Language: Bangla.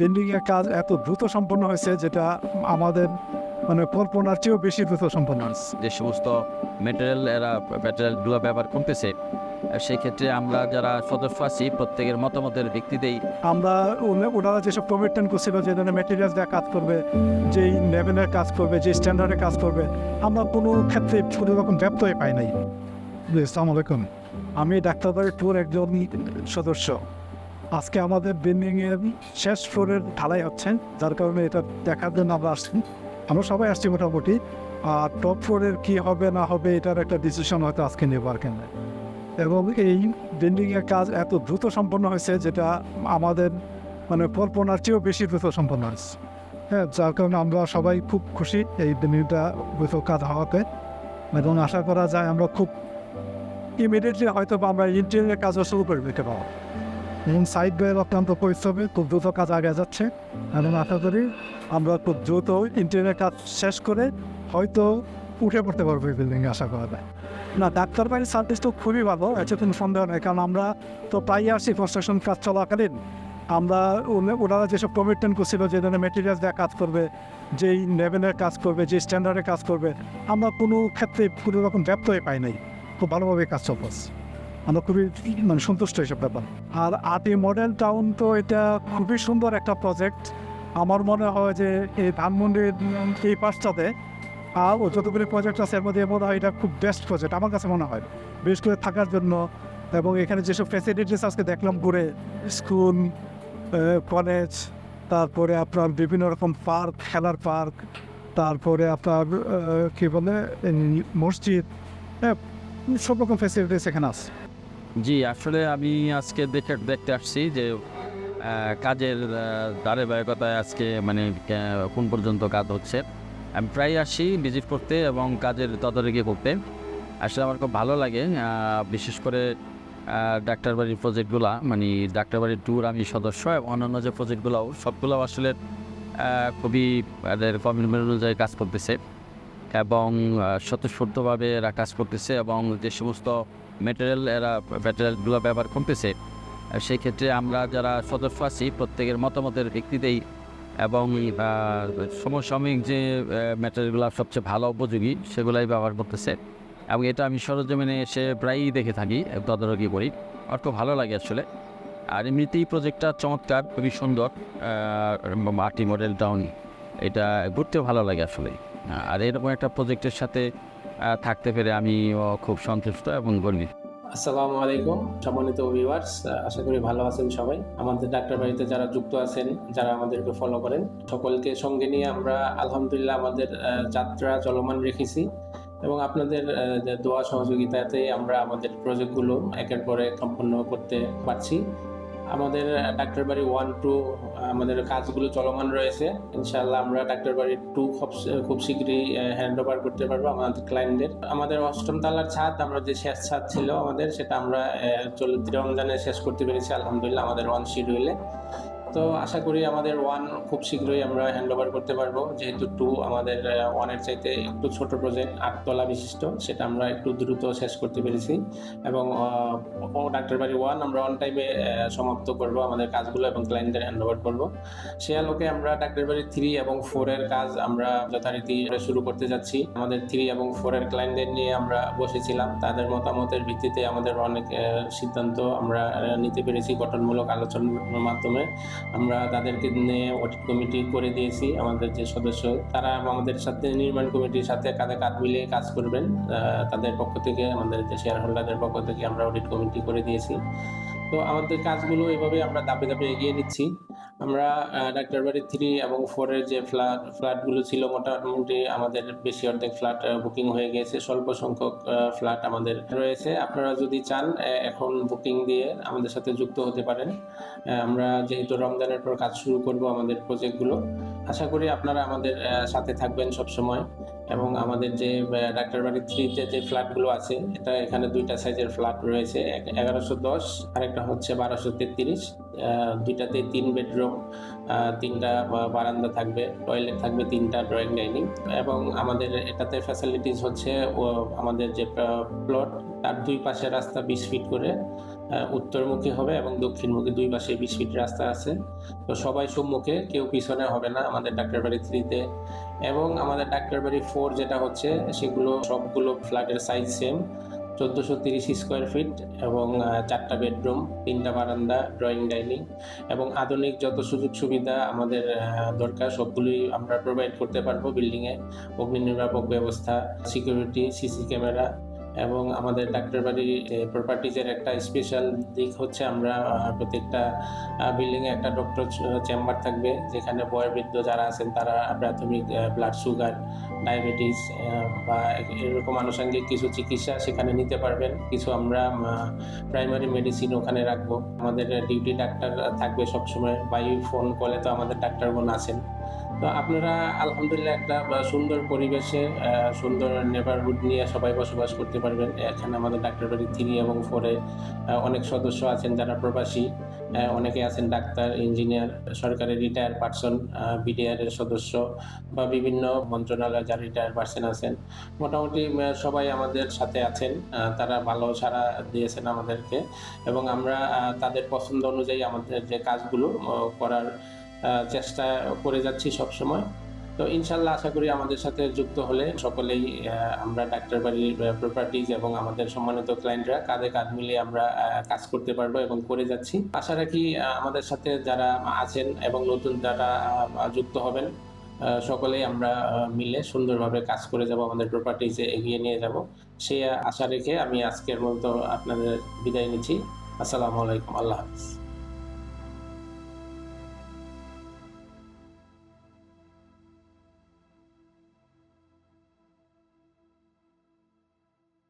বিল্ডিং এর কাজ এত দ্রুত সম্পন্ন হয়েছে যেটা আমাদের মানে কল্পনার চেয়েও বেশি দ্রুত সম্পন্ন হয়েছে। যে সমস্ত মেটেরিয়াল এরা ম্যাটেরিয়ালগুলো ব্যবহার করতেছে আর সেই ক্ষেত্রে আমরা যারা সদস্য আছি প্রত্যেকের মতামতের ভিত্তিতেই আমরা ওনারা যেসব কমিটমেন্ট করছিল যে ধরনের মেটেরিয়াল দেওয়া কাজ করবে যেই লেভেলের কাজ করবে যে স্ট্যান্ডার্ডে কাজ করবে আমরা কোনো ক্ষেত্রে কোনো রকম ব্যত্যয় পাই নাই। আসসালামু আলাইকুম। আমি ডাক্তারবাড়ি ট্যুর একজন সদস্য। আজকে আমাদের বিল্ডিংয়ের শেষ ফ্লোরের ঢালাই হচ্ছে, যার কারণে এটা দেখার জন্য আমরা আসছি। আমরা সবাই আসছি মোটামুটি। আর টপ ফ্লোরের কী হবে, না হবে, এটার একটা ডিসিশন হয়তো আজকে নেব আর কেন এবং এই বিল্ডিংয়ের কাজ এত দ্রুত সম্পন্ন হয়েছে, যেটা আমাদের মানে কল্পনার চেয়েও বেশি দ্রুত সম্পন্ন হয়েছে। হ্যাঁ যার কারণে আমরা সবাই খুব খুশি এই বিল্ডিংটা দ্রুত কাজ হওয়াতে। এবং আশা করা যায় আমরা খুব ইমিডিয়েটলি হয়তো আমরা ইন্টেরিয়ার কাজও শুরু করে দিতে পারব। এবং সাইড বের অত্যন্ত পরিশ্রমে খুব দ্রুত কাজ আগে যাচ্ছে। এবং আশা করি আমরা খুব দ্রুত ইন্টেরিয়ার কাজ শেষ করে হয়তো উঠে পড়তে পারব এই বিল্ডিংয়ে আশা করা যায়। না ডাক্তার বাড়ির সার্ভিস তো খুবই ভালো, এতে কোনো সন্দেহ নেই, কারণ আমরা তো প্রায়ই আসি কনস্ট্রাকশন কাজ চলাকালীন। আমরা ওনে- ওনারা যেসব কমিটমেন্ট করছিল, যে ধরনের মেটেরিয়াল দেওয়া কাজ করবে, যেই লেভেলের কাজ করবে যে স্ট্যান্ডার্ডে কাজ করবে, আমরা কোনো ক্ষেত্রে কোনো রকম ব্যত্যয় পাই নাই। খুব ভালোভাবে কাজ চলছে আমরা খুবই মানে সন্তুষ্ট এইসব ব্যাপার। আর আটি মডেল টাউন তো এটা খুবই সুন্দর একটা প্রজেক্ট আমার মনে হয় যে এই ধানমন্ডির এই পাশটাতে আর ও যতগুলি প্রজেক্ট আছে এর মধ্যে মনে হয় এটা খুব বেস্ট প্রজেক্ট আমার কাছে মনে হয়। বিশেষ করে থাকার জন্য এবং এখানে যেসব ফ্যাসিলিটিস আজকে দেখলাম ঘুরে স্কুল কলেজ তারপরে আপনার বিভিন্ন রকম পার্ক খেলার পার্ক তারপরে আপনার কী বলে মসজিদ হ্যাঁ, সব রকম ফ্যাসিলিটিস এখানে আছে। জি, আসলে আমি আজকে দেখে, দেখতে আসছি যে কাজের ধারাবাহিকতায় আজকে মানে কোন পর্যন্ত কাজ হচ্ছে। আমি প্রায় আসি ভিজিট করতে এবং কাজের তদারকি করতে। আসলে আমার খুব ভালো লাগে বিশেষ করে ডাক্তারবাড়ির প্রজেক্টগুলো মানে ডাক্তারবাড়ির ট্যুর আমি সদস্য এবং অন্যান্য যে প্রজেক্টগুলোও সবগুলো আসলে খুবই এদের কমিটমেন্ট অনুযায়ী কাজ করতেছে এবং স্বতঃস্ফূর্তভাবে এরা কাজ করতেছে এবং যে সমস্ত মেটেরিয়াল এরা ম্যাটেরিয়ালগুলো ব্যবহার করতেছে আর সেই ক্ষেত্রে আমরা যারা সদস্য আছি, প্রত্যেকের মতামতের ভিত্তিতেই এবং সমসাময়িক যে ম্যাটেরিয়ালগুলো সবচেয়ে ভালো উপযোগী, সেগুলাই ব্যবহার করতেছে। এবং এটা আমি সরজমিনে এসে প্রায়ই দেখে থাকি, তদারকি করি। আর খুব ভালো লাগে আসলে। আর এমনিতেই প্রজেক্টটা চমৎকার, খুবই সুন্দর আর্টি মডেল টাউন এটা ঘুরতেও ভালো লাগে আসলে। আর এরকম একটা প্রজেক্টের সাথে থাকতে পেরে আমি খুব সন্তুষ্ট এবং গর্বিত। আসসালামু আলাইকুম, সম্মানিত ভিউয়ার্স আশা করি ভালো আছেন সবাই। আমাদের ডাক্তার বাড়িতে যারা যুক্ত আছেন, যারা আমাদেরকে ফলো করেন, সকলকে সঙ্গে নিয়ে আমরা আলহামদুলিল্লাহ আমাদের যাত্রা চলমান রেখেছি। এবং আপনাদের দোয়া সহযোগিতাতে আমরা আমাদের প্রজেক্টগুলো একের পর সম্পন্ন করতে পারছি। আমাদের ডাক্তার বাড়ি ওয়ান টু আমাদের কাজগুলো চলমান রয়েছে। ইনশাআল্লাহ আমরা ডাক্তার বাড়ি টু খুব খুব শীঘ্রই হ্যান্ড ওভার করতে পারব আমাদের ক্লায়েন্টদের আমাদের অষ্টম তালার ছাদ, আমরা যে শেষ ছাদ ছিল আমাদের, সেটা আমরা চলতি রমজানে শেষ করতে পেরেছি, আলহামদুলিল্লাহ, আমাদের ওয়ান শিডিউলে তো আশা করি আমাদের ওয়ান খুব শীঘ্রই আমরা হ্যান্ড ওভার করতে পারব। যেহেতু টু আমাদের ওয়ানের চাইতে একটু ছোট প্রজেক্ট আটতলা বিশিষ্ট সেটা আমরা একটু দ্রুত শেষ করতে পেরেছি। এবং আহ, ও ডাক্তার বাড়ি ওয়ান আমরা অন টাইমে সমাপ্ত করব আমাদের কাজগুলো এবং ক্লায়েন্টদের হ্যান্ড ওভার করব। সে আলোকে আমরা ডাক্তার বাড়ি থ্রি এবং ফোরের কাজ আমরা যথারীতি শুরু করতে যাচ্ছি। আমাদের থ্রি এবং ফোরের ক্লায়েন্টদের নিয়ে আমরা বসেছিলাম। তাদের মতামতের ভিত্তিতে আমাদের অনেক সিদ্ধান্ত আমরা নিতে পেরেছি গঠনমূলক আলোচনার মাধ্যমে। আমরা তাদেরকে নিয়ে অডিট কমিটি করে দিয়েছি, আমাদের যে সদস্য। তারা আমাদের সাথে নির্মাণ কমিটির সাথে কাঁধে কাঁধ মিলিয়ে কাজ করবেন। তাদের পক্ষ থেকে, আমাদের যে শেয়ার হোল্ডারদের পক্ষ থেকে আমরা অডিট কমিটি করে দিয়েছি। তো আমাদের কাজগুলো এভাবে আমরা দাবি দাবি এগিয়ে নিচ্ছি। আমরা ডাক্তার বাড়ি থ্রি এবং ফোরের যে ফ্ল্যাট ফ্ল্যাটগুলো ছিল মোটামুটি আমাদের বেশি অর্ধেক ফ্ল্যাট বুকিং হয়ে গেছে। স্বল্প সংখ্যক ফ্ল্যাট আমাদের রয়েছে। আপনারা যদি চান এখন বুকিং দিয়ে আমাদের সাথে যুক্ত হতে পারেন। আমরা যেহেতু রমজানের পর কাজ শুরু করব আমাদের প্রজেক্টগুলো আশা করি আপনারা আমাদের সাথে থাকবেন সব সময় এবং আমাদের যে ডাক্তার বাড়ি থ্রিতে যে ফ্ল্যাটগুলো আছে, এটা এখানে দুইটা সাইজের ফ্ল্যাট রয়েছে। এগারোশো দশ, আরেকটা হচ্ছে বারোশো তেত্রিশ। দুইটাতে তিন বেডরুম তিনটা বারান্দা থাকবে টয়লেট থাকবে, তিনটা ড্রয়িং ডাইনিং এবং আমাদের এটাতে ফ্যাসিলিটিস হচ্ছে আমাদের যে প্লট তার দুই পাশে রাস্তা বিশ ফিট করে। উত্তরমুখী হবে এবং দক্ষিণমুখী দুই পাশে বিশ ফিট রাস্তা আছে। তো সবাই সম্মুখে, কেউ পিছনে হবে না আমাদের ডাক্তার বাড়ি থ্রিতে এবং আমাদের ডাক্তার বাড়ি ফোর যেটা হচ্ছে, সেগুলো সবগুলো ফ্ল্যাটের সাইজ সেম চোদ্দোশো তিরিশ স্কোয়ার ফিট এবং চারটা বেডরুম তিনটা বারান্দা ড্রয়িং ডাইনিং এবং আধুনিক যত সুযোগ সুবিধা আমাদের দরকার সবগুলোই আমরা প্রোভাইড করতে পারব বিল্ডিংয়ে অগ্নি নির্বাপক ব্যবস্থা সিকিউরিটি সিসি ক্যামেরা এবং আমাদের ডাক্তার বাড়ির প্রপার্টিজের একটা স্পেশাল দিক হচ্ছে আমরা প্রত্যেকটা বিল্ডিংয়ে একটা ডক্টর চেম্বার থাকবে, যেখানে বয়োবৃদ্ধ যারা আছেন তারা প্রাথমিক ব্লাড সুগার ডায়াবেটিস বা এরকম আনুষঙ্গিক কিছু চিকিৎসা সেখানে নিতে পারবেন। কিছু আমরা প্রাইমারি মেডিসিন ওখানে রাখব। আমাদের ডিউটি ডাক্তার থাকবে সবসময় বাই ফোন কলে তো আমাদের ডাক্তারগণ আছেন। তো আপনারা আলহামদুলিল্লাহ একটা সুন্দর পরিবেশে সুন্দর নেবারহুড নিয়ে সবাই বসবাস করতে পারবেন। এখানে আমাদের ডাক্তার বাড়ি থ্রি এবং ফোরে অনেক সদস্য আছেন যারা প্রবাসী। অনেকে আছেন ডাক্তার ইঞ্জিনিয়ার সরকারি রিটায়ার পার্সন বিডিআর এর সদস্য বা বিভিন্ন মন্ত্রণালয় যারা রিটায়ার পার্সন আছেন। মোটামুটি সবাই আমাদের সাথে আছেন। তারা ভালো সাড়া দিয়েছেন আমাদেরকে। এবং আমরা তাদের পছন্দ অনুযায়ী আমাদের যে কাজগুলো করার চেষ্টা করে যাচ্ছি সব সময় তো ইনশাল্লাহ আশা করি আমাদের সাথে যুক্ত হলে সকলেই আমরা ডাক্তার বাড়ির প্রপার্টিজ এবং আমাদের সম্মানিত ক্লায়েন্টরা কাঁধে কাঁধ মিলিয়ে আমরা কাজ করতে পারব এবং করে যাচ্ছি। আশা রাখি আমাদের সাথে যারা আছেন এবং নতুন যারা যুক্ত হবেন সকলেই আমরা মিলে সুন্দরভাবে কাজ করে যাব, আমাদের প্রপার্টিজে এগিয়ে নিয়ে যাব। সেই আশা রেখে আমি আজকের মতো আপনাদের বিদায় নিচ্ছি। আসসালামু আলাইকুম। আল্লাহ হাফিজ।